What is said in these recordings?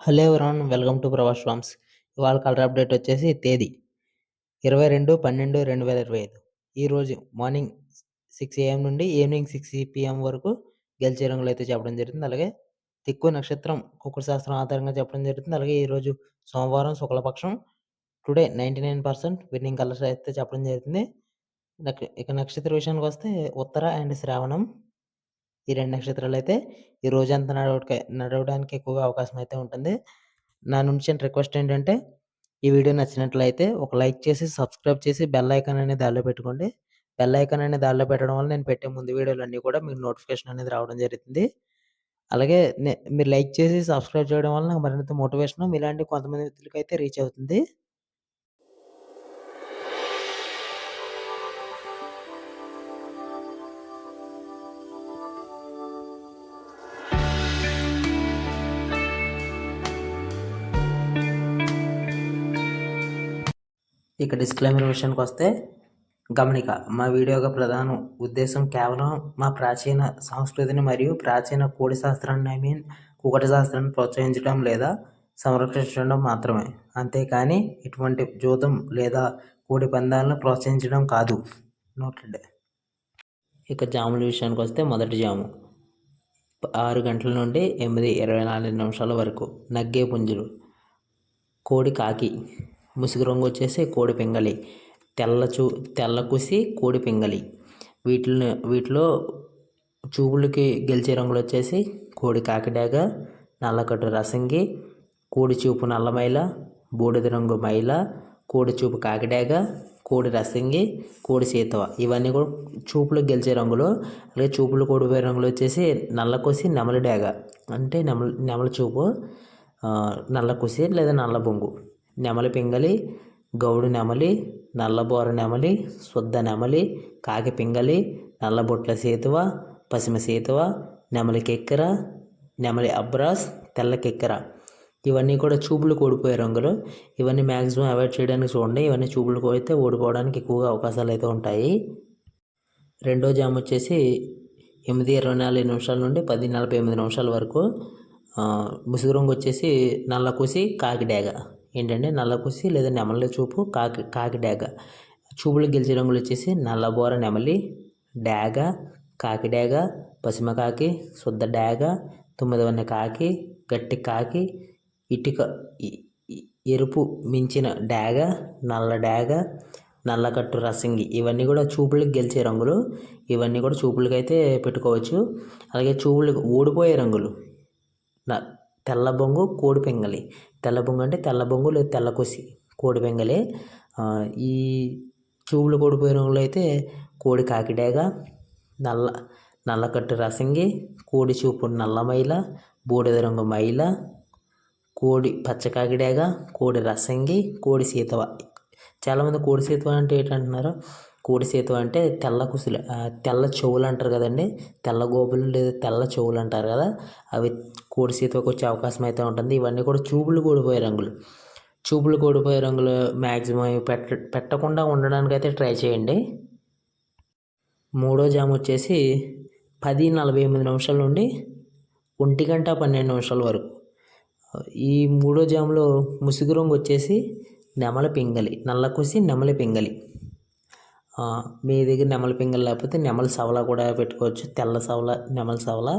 Hello everyone welcome to Pravas farms. ఇవాళ colour update వచ్చేసి తేదీ ఇరవై రెండు పన్నెండు రెండు వేల ఇరవై ఐదు. ఈరోజు మార్నింగ్ సిక్స్ ఏఎం నుండి ఈవినింగ్ సిక్స్ పిఎం వరకు గెలిచే రంగులు అయితే చెప్పడం జరుగుతుంది అలాగే తిక్కు నక్షత్రం కుక్కుడు శాస్త్రం ఆధారంగా చెప్పడం జరుగుతుంది అలాగే ఈరోజు సోమవారం శుక్లపక్షం today ninety nine percent winning colours అయితే చెప్పడం జరుగుతుంది ఇక నక్షత్ర విషయానికి వస్తే ఉత్తర అండ్ శ్రావణం. ఈ రెండు నక్షత్రాలు అయితే ఈ రోజంతా నడవడానికి నడవడానికి ఎక్కువగా అవకాశం అయితే ఉంటుంది. నా నుంచి రిక్వెస్ట్ ఏంటంటే ఈ వీడియో నచ్చినట్లయితే ఒక లైక్ చేసి సబ్స్క్రైబ్ చేసి బెల్ ఐకాన్ అనేది దానిలో పెట్టుకోండి. బెల్ ఐకాన్ అనేది దానిలో పెట్టడం వల్ల నేను పెట్టే ముందు వీడియోలు అన్నీ కూడా మీకు నోటిఫికేషన్ అనేది రావడం జరుగుతుంది. అలాగే మీరు లైక్ చేసి సబ్స్క్రైబ్ చేయడం వల్ల నాకు మరింత మోటివేషన్ మీలాంటి కొంతమంది వ్యక్తులకి అయితే రీచ్ అవుతుంది. ఇక డిస్క్లైమర్ విషయానికి వస్తే గమనిక మా వీడియో యొక్క ప్రధాన ఉద్దేశం కేవలం మా ప్రాచీన సంస్కృతిని మరియు ప్రాచీన కోడి శాస్త్రాన్ని ఐ మీన్ కుకట శాస్త్రాన్ని ప్రోత్సహించడం లేదా సంరక్షించడం మాత్రమే. అంతేకాని ఇటువంటి జూదం లేదా కోడి పందాలను ప్రోత్సహించడం కాదు. నోటెడ్ ఇక జాముల విషయానికి వస్తే మొదటి జాము. ఆరు గంటల నుండి ఎనిమిది ఇరవై నాలుగు నిమిషాల వరకు నగ్గే పుంజులు. కోడి కాకి. ముసుగు రంగు వచ్చేసి కోడి పింగళి. తెల్ల చూ తెల్ల కుసి కోడి పింగళి. వీటిని వీటిలో చూపులకి గెలిచే రంగులు వచ్చేసి కోడి కాకిడాగ నల్లకట్టు రసంగి కోడి చూపు నల్లమైల బూడిద రంగు మైల కోడి చూపు కాకిడాగ కోడి రసంగి కోడి సీతవ. ఇవన్నీ కూడా చూపులకు గెలిచే రంగులు. అలాగే చూపులు కోడిపోయే రంగులు వచ్చేసి నల్లకొసి నెమలి డేగ. అంటే నెమలి నెమలి చూపు నల్ల కుసి లేదా నల్ల బొంగు. నెమలి పింగళి గౌడు నెమలి నల్లబోర నెమలి శుద్ధ నెమలి కాకి పింగళి నల్లబొట్ల సేతువ పసిమ సేతువ నెమలి కెక్కెర నెమలి అబ్రాస్ తెల్ల కెక్కెర. ఇవన్నీ కూడా చూపులు కోడిపోయే రంగులు. ఇవన్నీ మ్యాక్సిమం అవాయిడ్ చేయడానికి చూడండి. ఇవన్నీ చూపులు కోడితే ఓడిపోవడానికి ఎక్కువగా అవకాశాలు అయితే ఉంటాయి. రెండో జామ్ వచ్చేసి ఎనిమిది ఇరవై నాలుగు నిమిషాల నుండి పది నలభై ఎనిమిది నిమిషాల వరకు ముసుగు రంగు వచ్చేసి నల్ల కూసి కాకిడాగ ఏంటంటే నల్లకుసి లేదా నెమలి చూపు కాకి కాకి డాగ. చూపులు గెలిచే రంగులు వచ్చేసి నల్లబోర నెమలి డాగ కాకి డాగ పసిమ కాకి శుద్ధ డాగ తొమ్మిదవన్న కాకి గట్టి కాకి ఇటుక ఎరుపు మించిన డాగ నల్ల డాగ నల్లకట్టు రసంగి. ఇవన్నీ కూడా చూపులకు గెలిచే రంగులు. ఇవన్నీ కూడా చూపులకు అయితే పెట్టుకోవచ్చు. అలాగే చూపులకు ఓడిపోయే రంగులు. తెల్ల బొంగు కోడి పెంగలి. తెల్ల బొంగు అంటే తెల్ల బొంగు లేదా తెల్ల కొసి కోడి బెంగలే. ఈ చూపులు కోడిపోయే రంగులో అయితే కోడి కాకిడేగ నల్ల నల్లకట్టు రసంగి కోడి చూపు నల్ల మైల బూడిద రంగు మైల కోడి పచ్చ కాకిడేగ కోడి రసంగి కోడి సీతవ. చాలామంది కోడి సీతవ అంటే ఏంటంటున్నారు? కోడి అంటే తెల్ల కుసులు తెల్ల చెవులు అంటారు కదండి. తెల్ల గోపులు లేదా తెల్ల చెవులు అంటారు కదా. అవి కోడి వచ్చే అవకాశం అయితే ఉంటుంది. ఇవన్నీ కూడా చూపులు కూడిపోయే రంగులు. చూపులు కూడిపోయే రంగులు మ్యాక్సిమం పెట్ట పెట్టకుండా ఉండడానికి అయితే ట్రై చేయండి. మూడో జామ్ వచ్చేసి పది నలభై ఎనిమిది నిమిషాల నుండి ఒంటి గంట పన్నెండు నిమిషాల వరకు. ఈ మూడో జాములో ముసుగు రంగు వచ్చేసి నెమల పింగలి నల్ల కుసి నెమలి పింగలి. మీ దగ్గర నెమలి పింగళి లేకపోతే నెమలి సవల కూడా పెట్టుకోవచ్చు. తెల్ల సవల నెమలి సవల.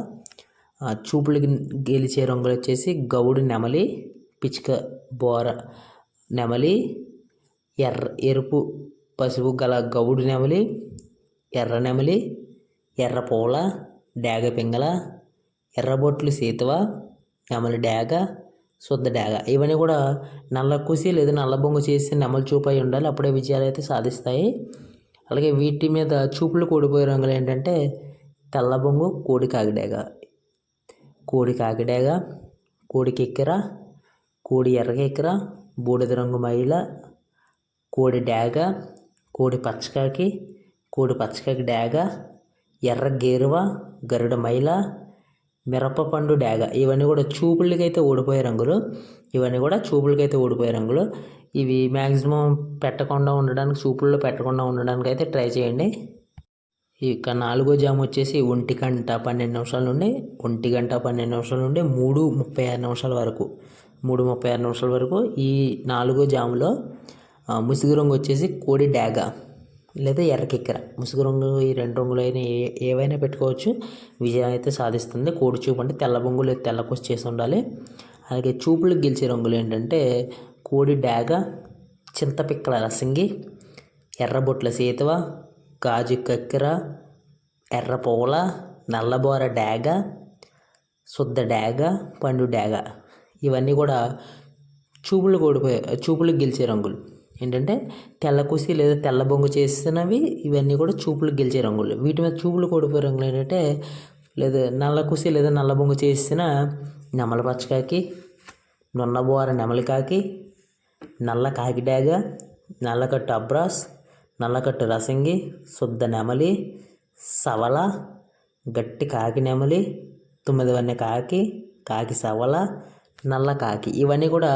చూపులకి గెలిచే రంగులు వచ్చేసి గౌడు నెమలి పిచ్చుక బోర నెమలి ఎర్ర ఎరుపు పసుపు గల గౌడు నెమలి ఎర్ర నెమలి ఎర్ర పూల డాగ పింగళ ఎర్రబొట్లు సీతవ నెమలి డాగ శుద్ధ డేగ. ఇవన్నీ కూడా నల్ల కుసి లేదా నల్ల బొంగు చేసి నెమలి చూపు అయి ఉండాలి. అప్పుడే విజయాలు అయితే సాధిస్తాయి. అలాగే వీటి మీద చూపులు కూడిపోయే రంగులు ఏంటంటే తెల్ల బొంగు కోడి కాకిడేగ. కోడి కాకిడేగ కోడి కెక్కెర కోడి ఎర్రకెక్కెర బూడిద రంగు మైల కోడి డాగ కోడి పచ్చకాకి కోడి పచ్చకాకి డాగ ఎర్ర గేరువ గరుడ మైల మిరపపండు డాగ. ఇవన్నీ కూడా చూపులకైతే ఓడిపోయే రంగులు. ఇవన్నీ కూడా చూపులకైతే ఓడిపోయే రంగులు. ఇవి మ్యాక్సిమం పెట్టకుండా ఉండడానికి చూపుల్లో పెట్టకుండా ఉండడానికి అయితే ట్రై చేయండి. ఇక నాలుగో జామ్ వచ్చేసి ఒంటి గంట పన్నెండు నిమిషాల నుండి ఒంటి గంట పన్నెండు నిమిషాల నుండి మూడు ముప్పై ఆరు నిమిషాల వరకు. మూడు ముప్పై ఆరు నిమిషాల వరకు ఈ నాలుగో జాములో ముసుగు రంగు వచ్చేసి కోడి డాగ. లేదా ఎర్రకెక్కర. ముసుగు రంగు ఈ రెండు రంగులు అయినా ఏ ఏవైనా పెట్టుకోవచ్చు. విజయం అయితే సాధిస్తుంది. కోడి చూపు అంటే తెల్ల బొంగు లేదా తెల్ల కొసి చేసి ఉండాలి. అలాగే చూపులు గెలిచే రంగులు ఏంటంటే కోడి డాగ చింతపిక్కల రసింగి ఎర్రబొట్ల సీతవ గాజు కక్కెర ఎర్ర పూల నల్లబోర డాగ శుద్ధ డాగ పండు డాగ. ఇవన్నీ కూడా చూపులు కోడిపోయే చూపులకు గెలిచే రంగులు. ఏంటంటే తెల్ల కుసి లేదా తెల్ల బొంగు చేసినవి ఇవన్నీ కూడా చూపులు గెలిచే రంగులు. వీటి మీద చూపులు కోడిపోయే రంగులు ఏంటంటే లేదా నల్ల కుసి లేదా నల్ల బొంగు చేసిన నెమల పచ్చకాకి నున్నబోర నెమలికాకి నల్ల కాకిడాగ నల్లకట్టు అబ్రాస్ నల్లకట్టు రసంగి శుద్ధ నెమలి సవల గట్టి కాకి నెమలి తొమ్మిదివన్నీ కాకి కాకి సవల నల్ల కాకి. ఇవన్నీ కూడా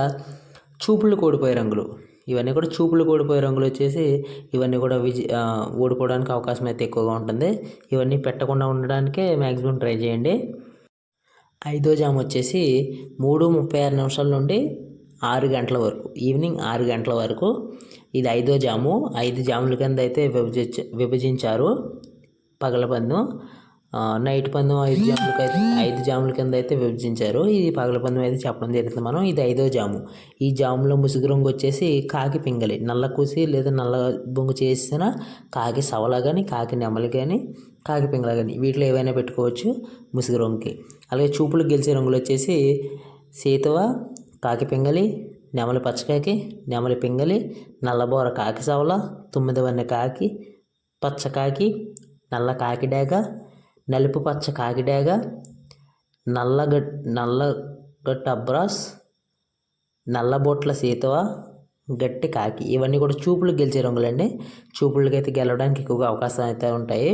చూపులు కోడిపోయే రంగులు. ఇవన్నీ కూడా చూపులు కూడిపోయే రంగులు వచ్చేసి ఇవన్నీ కూడా విజ ఓడిపోవడానికి అవకాశం అయితే ఎక్కువగా ఉంటుంది. ఇవన్నీ పెట్టకుండా ఉండడానికే మ్యాక్సిమం ట్రై చేయండి. ఐదో జామ్ వచ్చేసి మూడు ముప్పై ఆరు నిమిషాల నుండి ఆరు గంటల వరకు ఈవినింగ్ ఆరు గంటల వరకు. ఇది ఐదో జాము. ఐదు జాముల కింద అయితే విభజించ విభజించారు పగలబందు నైట్ పందెం ఐదు జాములకి అయితే ఐదు జాముల కింద అయితే విభజించారు. ఇది పగల పందెం అయితే చెప్పడం జరుగుతుంది మనం. ఇది ఐదో జాము. ఈ జాములో ముసుగు రంగు వచ్చేసి కాకి పింగలి. నల్ల కూసి లేదా నల్ల బొంగు చేసిన కాకి సవల కానీ కాకి నెమలి కానీ కాకి పింగళ కానీ వీటిలో ఏవైనా పెట్టుకోవచ్చు ముసుగు రంగుకి. అలాగే చూపులు గెలిచే రంగులు వచ్చేసి సీతవ కాకి పింగలి నెమలి పచ్చకాకి నెమలి పింగలి నల్లబోర కాకి సవల తొమ్మిదివన్నీ కాకి పచ్చకాకి నల్ల కాకిడాక నలుపు పచ్చ కాకి డేగ నల్లగట్ నల్లగట్ట అబ్రాస్ నల్లబొట్ల సీతవ గట్టి కాకి. ఇవన్నీ కూడా చూపులు గెలిచే రంగులండి. చూపులకి అయితే గెలవడానికి ఎక్కువగా అవకాశం అయితే ఉంటాయి.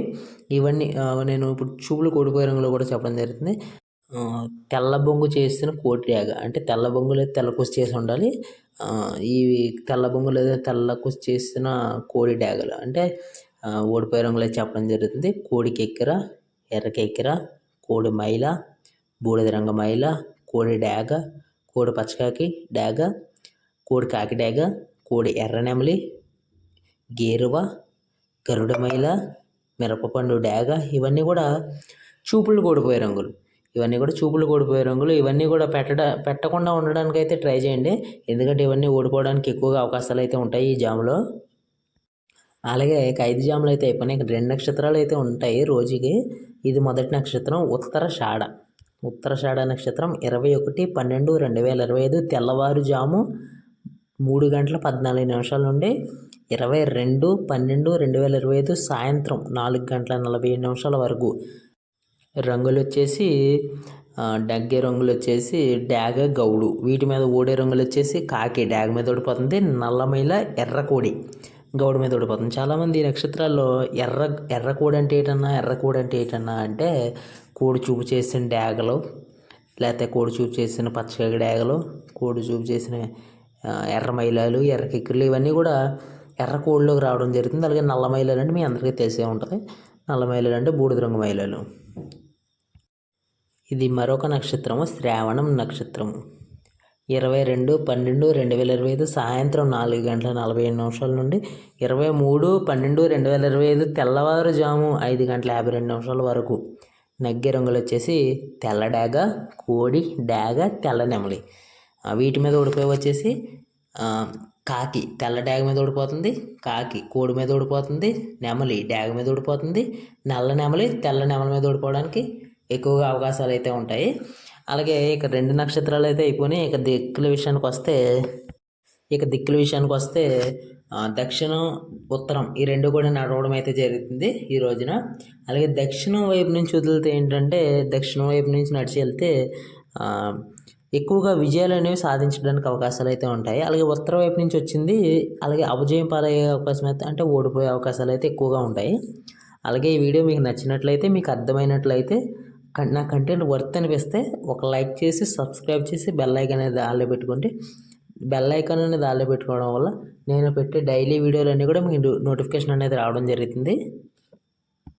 ఇవన్నీ నేను ఇప్పుడు చూపులు కోడిపోయే రంగులో కూడా చెప్పడం జరుగుతుంది. తెల్ల బొంగు చేసిన కోటి డాగ అంటే తెల్ల బొంగు లేదా తెల్ల కుసి చేసి ఉండాలి. ఇవి తెల్ల బొంగు లేదా తెల్ల కుసి చేసిన కోడి డాగలు అంటే ఓడిపోయే రంగులు అయితే చెప్పడం జరుగుతుంది. కోడికి ఎక్కిర ఎర్రకెక్కిర కోడి మైల బూడిద రంగు మైల కోడి డాగ కోడి పచ్చకాకి డాగ కోడి కాకి డాగ కోడి ఎర్ర నెమలి గేరువ గరుడ మైల మిరపపండు డాగ ఇవన్నీ కూడా చూపులు కోడిపోయే రంగులు. ఇవన్నీ కూడా చూపులు కూడిపోయే రంగులు. ఇవన్నీ కూడా పెట్టడ పెట్టకుండా ఉండడానికి అయితే ట్రై చేయండి. ఎందుకంటే ఇవన్నీ ఓడిపోవడానికి ఎక్కువగా అవకాశాలు అయితే ఉంటాయి ఈ జాములో. అలాగే ఇక ఐదు జాములు అయితే అయిపోయినాయి. రెండు నక్షత్రాలు అయితే ఉంటాయి రోజుకి. ఇది మొదటి నక్షత్రం ఉత్తర షాడ. ఉత్తర షాడ నక్షత్రం ఇరవై ఒకటి పన్నెండు రెండు వేల ఇరవై ఐదు తెల్లవారుజాము మూడు గంటల పద్నాలుగు నిమిషాల నుండి ఇరవై రెండు పన్నెండు రెండు వేల ఇరవై ఐదు సాయంత్రం నాలుగు గంటల నలభై ఏడు నిమిషాల వరకు. రంగులు వచ్చేసి డగ్గే రంగులు వచ్చేసి డాగ గౌడు. వీటి మీద ఓడే రంగులు వచ్చేసి కాకి. డాగ మీద ఓడిపోతుంది నల్లమైల ఎర్రకోడి గౌడ మీద ఓడిపోతుంది. చాలామంది నక్షత్రాల్లో ఎర్ర ఎర్ర కోడి అంటే ఏటన్నా ఎర్ర కోడి అంటే ఏటన్నా అంటే కోడి చూపు చేసిన డాగలు లేకపోతే కోడి చూపు చేసిన పచ్చగడ్డి డాగలు కోడి చూపు చేసిన ఎర్ర మైలాలు ఎర్ర కిక్కులు ఇవన్నీ కూడా ఎర్ర కోడిలోకి రావడం జరుగుతుంది. అలాగే నల్ల మైలాలు అంటే మీ అందరికీ తెలిసే ఉంటుంది. నల్ల మైలాలు అంటే బూడిద రంగు మైలాలు. ఇది మరొక నక్షత్రము శ్రావణం నక్షత్రము. ఇరవై రెండు పన్నెండు రెండు వేల ఇరవై ఐదు సాయంత్రం నాలుగు గంటల నలభై ఏడు నిమిషాల నుండి ఇరవై మూడు పన్నెండు రెండు వేల ఇరవై ఐదు తెల్లవారుజాము ఐదు గంటల యాభై రెండు నిమిషాల వరకు. నగ్గి రంగులు వచ్చేసి తెల్ల డాగ కోడి డాగ తెల్ల నెమలి. వీటి మీద ఓడిపోయి వచ్చేసి కాకి తెల్ల డాగ మీద ఓడిపోతుంది కాకి కోడి మీద ఓడిపోతుంది నెమలి డాగ మీద ఓడిపోతుంది నల్ల నెమలి తెల్ల నెమలి మీద ఓడిపోవడానికి ఎక్కువగా అవకాశాలు అయితే ఉంటాయి. అలాగే ఇక రెండు నక్షత్రాలు అయితే అయిపోయినాయి ఇక దిక్కుల విషయానికి వస్తే ఇక దిక్కుల విషయానికి వస్తే దక్షిణం ఉత్తరం ఈ రెండు కూడా నడవడం అయితే జరుగుతుంది ఈ రోజున. అలాగే దక్షిణం వైపు నుంచి వదిలితే ఏంటంటే దక్షిణం వైపు నుంచి నడిచి వెళ్తే ఎక్కువగా విజయాలు అనేవి సాధించడానికి అవకాశాలు అయితే ఉంటాయి. అలాగే ఉత్తర వైపు నుంచి వచ్చింది అలాగే అపజయం పాలయ్యే అవకాశం అయితే అంటే ఓడిపోయే అవకాశాలు అయితే ఎక్కువగా ఉంటాయి. అలాగే ఈ వీడియో మీకు నచ్చినట్లయితే మీకు అర్థమైనట్లయితే నా కంటెంట్ వర్త్ అనిపిస్తే ఒక లైక్ చేసి సబ్స్క్రైబ్ చేసి బెల్ ఐకాన్ అనేది దానిలో పెట్టుకుంటే బెల్ ఐకాన్ అనేది దానిలో పెట్టుకోవడం వల్ల నేను పెట్టే డైలీ వీడియోలన్నీ కూడా మీకు నోటిఫికేషన్ అనేది రావడం జరుగుతుంది.